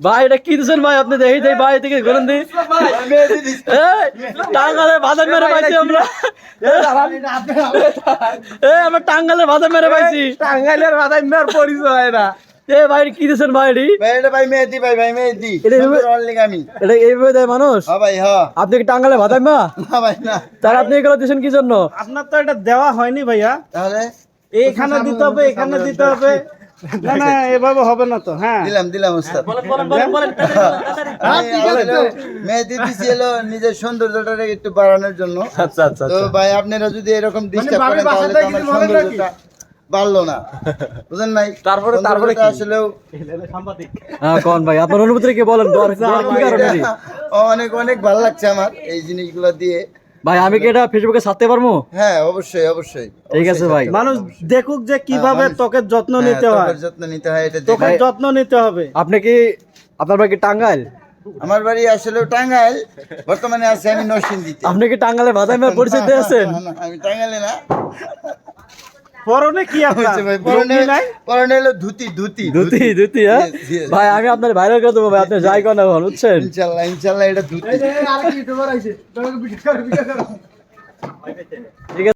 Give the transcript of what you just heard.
ভাই এটা কি দিচ্ছেন ভাই? আপনি দেখি দেই ভাই থেকে ঘুরেন দি এই, টাঙ্গালে বাদাম মেরে পাইছি আমরা। এ আমরা টাঙ্গালে বাদাম মেরে পাইছি। টাঙ্গাইলের মাথায় মেয়ের পরিচয় না। এ ভাই কি দিচ্ছেন ভাই এটি? ভাই এটা ভাই মেহেদি ভাই ভাই মেহেদি। এটা অনলি আমি। এটা এইভাবে দেয় মানুষ? হ্যাঁ ভাই হ্যাঁ। আপনি কি টাঙ্গালে বাদাম মা? না ভাই না। তাহলে আপনি এগুলো দিচ্ছেন কি জন্য? আপনার তো এটা দেওয়া হয়নি ভাইয়া। তাহলে? এইখানে দিতে হবে এখানে দিতে হবে। না না এভাবে হবে না তো হ্যাঁ। দিলাম দিলাম ওস্তাদ। মেহেদি দিছি নিজের সৌন্দর্যটা একটু বাড়ানোর জন্য। আচ্ছা আচ্ছা তো ভাই আপনারা যদি এরকম ডিস্টার্ব করেন তাহলে তো আমার সৌন্দর্যটা বাড়লো না। বুঝেন নাই? তারপরে- তারপরে কি? আসলেও হ্যাঁ কোন ভাই আপনার অনুভূতি কি বলেন? অনেক অনেক ভালো লাগছে আমার এই জিনিসগুলো দিয়ে। ভাই আমি কি এটা ফেসবুকে ছাড়তে পারব? হ্যাঁ অবশ্যই অবশ্যই। ঠিক আছে ভাই। মানুষ দেখুক যে কীভাবে মানুষ- ত্বকের যত্ন হ্যাঁ, নিতে হয়। ত্বকের যত্ন নিতে হয় এটা ত্বকের যত্ন নিতে হবে। আপনি কি আপনার বাড়ি কি টাঙ্গাইল? আমার বাড়ি আসলে টাঙ্গাইল বর্তমানে আছে আমি নরসিংদীতে। আপনি কি টাঙ্গাইলে বাদামের পরিচয় দিয়েছেন না, না, আমি টাঙ্গাইলে না। পরনে কি আছে ভাই, পরনে নাই? পরনে হলো ধুতি ধুতি ধুতি। ধুতি হ্যাঁ. ভাই আমি আপনার ভাইরাল করে দেবো ভাই আপনি যাই করেন এখন বুঝছেন? ইনশাআল্লাহ ইনশাআল্লাহ এটা ধুতি। ঠিক আছে।